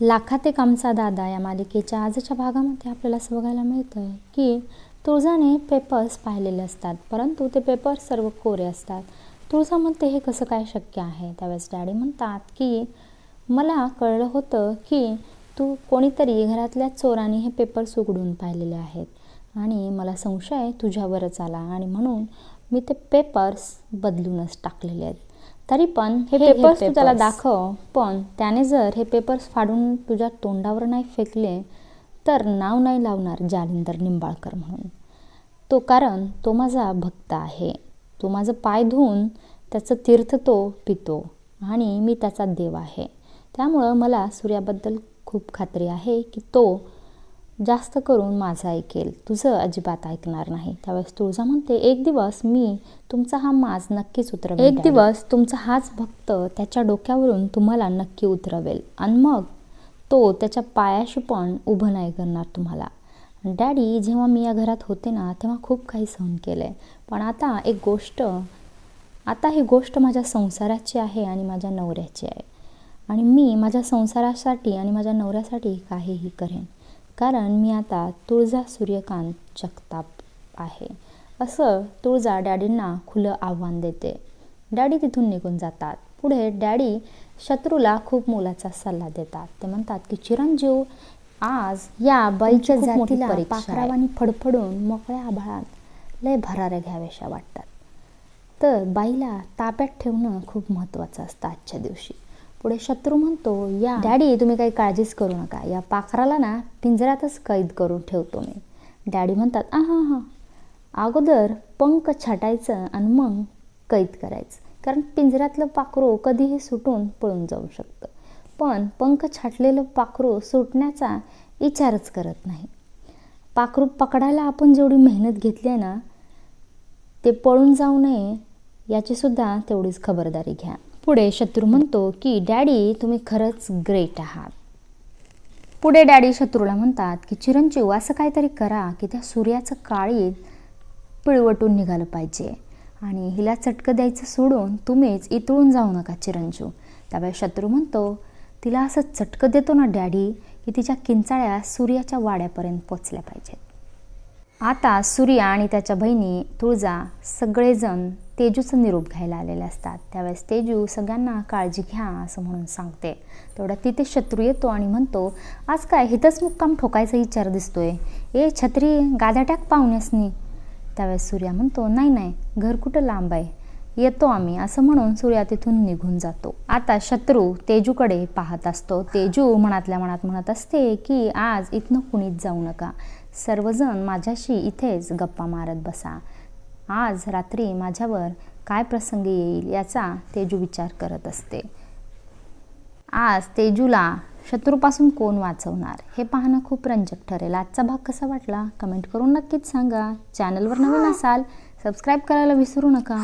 लाखात एक आमचा दादा या मालिकेच्या आजच्या भागामध्ये आपल्याला असं बघायला मिळतं आहे की तुळजाने पेपर्स पाहिलेले असतात परंतु ते पेपर्स सर्व कोरे असतात. तुळजा म्हणते हे कसं काय शक्य आहे? त्यावेळेस डॅडी म्हणतात की मला कळलं होतं की तू कोणीतरी घरातल्या चोराने हे पेपर्स उघडून पाहिलेले आहेत आणि मला संशय तुझ्यावरच आला आणि म्हणून मी ते पेपर्स बदलूनच टाकलेले आहेत. तरी पण हे पेपर्स तू त्याला दाखव. पण त्याने जर हे पेपर्स फाडून तुझ्या तोंडावर नाही फेकले तर नाव नाही लावणार जालिंदर निंबाळकर म्हणून. तो कारण तो माझा भक्त आहे. तो माझं पाय धुवून त्याचं तीर्थ तो पितो आणि मी त्याचा देव आहे. त्यामुळं मला सूर्याबद्दल खूप खात्री आहे की तो जास्त करून माझं ऐकेल. तुझं अजिबात ऐकणार नाही. त्यावेळेस तुळजा म्हणते एक दिवस मी तुमचा हा माज नक्कीच उतरवेल एक दिवस तुमचा हाच भक्त त्याच्या डोक्यावरून तुम्हाला नक्की उतरवेल. आणि मग तो त्याच्या पायाशी पण उभं नाही करणार तुम्हाला. डॅडी जेव्हा मी या घरात होते ना तेव्हा खूप काही सहन केलं. आहे पण आता एक गोष्ट आता ही गोष्ट माझ्या संसाराची आहे आणि माझ्या नवऱ्याची आहे. आणि मी माझ्या संसारासाठी आणि माझ्या नवऱ्यासाठी काहीही करेन. कारण मी आता तुळजा सूर्यकांत जगताप आहे. असं तुळजा डॅडींना खुलं आव्हान देते. डॅडी तिथून निघून जातात. पुढे डॅडी शत्रूला खूप मोलाचा सल्ला देतात. ते म्हणतात की चिरंजीव आज या बाईच्या जातीला पाखरावानी फडफडून मोकळ्या आभाळात लय भराऱ्या घ्याव्याशा वाटतात. तर बाईला ताब्यात ठेवणं खूप महत्त्वाचं असतं आजच्या दिवशी. पुढे शत्रू म्हणतो या डॅडी तुम्ही काही काळजीच करू नका. या पाखराला ना पिंजऱ्यातच कैद करून ठेवतो मी. डॅडी म्हणतात आ हां हां. अगोदर पंख छाटायचं आणि मग कैद करायचं. कारण पिंजऱ्यातलं पाखरू कधीही सुटून पळून जाऊ शकतं. पण पंख छाटलेलं पाखरू सुटण्याचा विचारच करत नाही. पाखरू पकडायला आपण जेवढी मेहनत घेतली आहे ना ते पळून जाऊ नये याचीसुद्धा तेवढीच खबरदारी घ्या. पुढे शत्रू म्हणतो की डॅडी तुम्ही खरंच ग्रेट आहात. पुढे डॅडी शत्रूला म्हणतात की चिरंजीव असं काहीतरी करा की त्या सूर्याचं काळी पिळवटून निघालं पाहिजे आणि हिला चटकं द्यायचं सोडून तुम्हीच इतळून जाऊ नका चिरंजीव. त्यावेळेस शत्रू म्हणतो तिला असं चटकं देतो ना डॅडी की तिच्या किंचाळ्या सूर्याच्या वाड्यापर्यंत पोचल्या पाहिजेत. आता सूर्या आणि त्याच्या बहिणी तुळजा सगळेजण तेजूचं निरोप घ्यायला आलेले असतात. त्यावेळेस तेजू सगळ्यांना काळजी घ्या असं म्हणून सांगते. तेवढ्या तिथे शत्रू येतो आणि म्हणतो आज काय हिथंच मुक्काम ठोकायचा विचार दिसतोय? ए छत्री गाद्या टाक पाहुण्यासनी. त्यावेळेस सूर्या म्हणतो नाही नाही घर कुठं लांब आहे? येतो आम्ही असं म्हणून सूर्या तिथून निघून जातो. आता शत्रू तेजूकडे पाहत असतो. तेजू मनातल्या मनात म्हणत असते की आज इथनं कुणीच जाऊ नका. सर्वजण माझ्याशी इथेच गप्पा मारत बसा. आज रात्री माझ्यावर काय प्रसंग येईल याचा तेजू विचार करत असते. आज तेजूला शत्रूपासून कोण वाचवणार? हे पाहणं खूप रंजक ठरेल. आजचा भाग कसा वाटला? कमेंट करून नक्कीच सांगा. चॅनलवर नवीन असाल सबस्क्राईब करायला विसरू नका.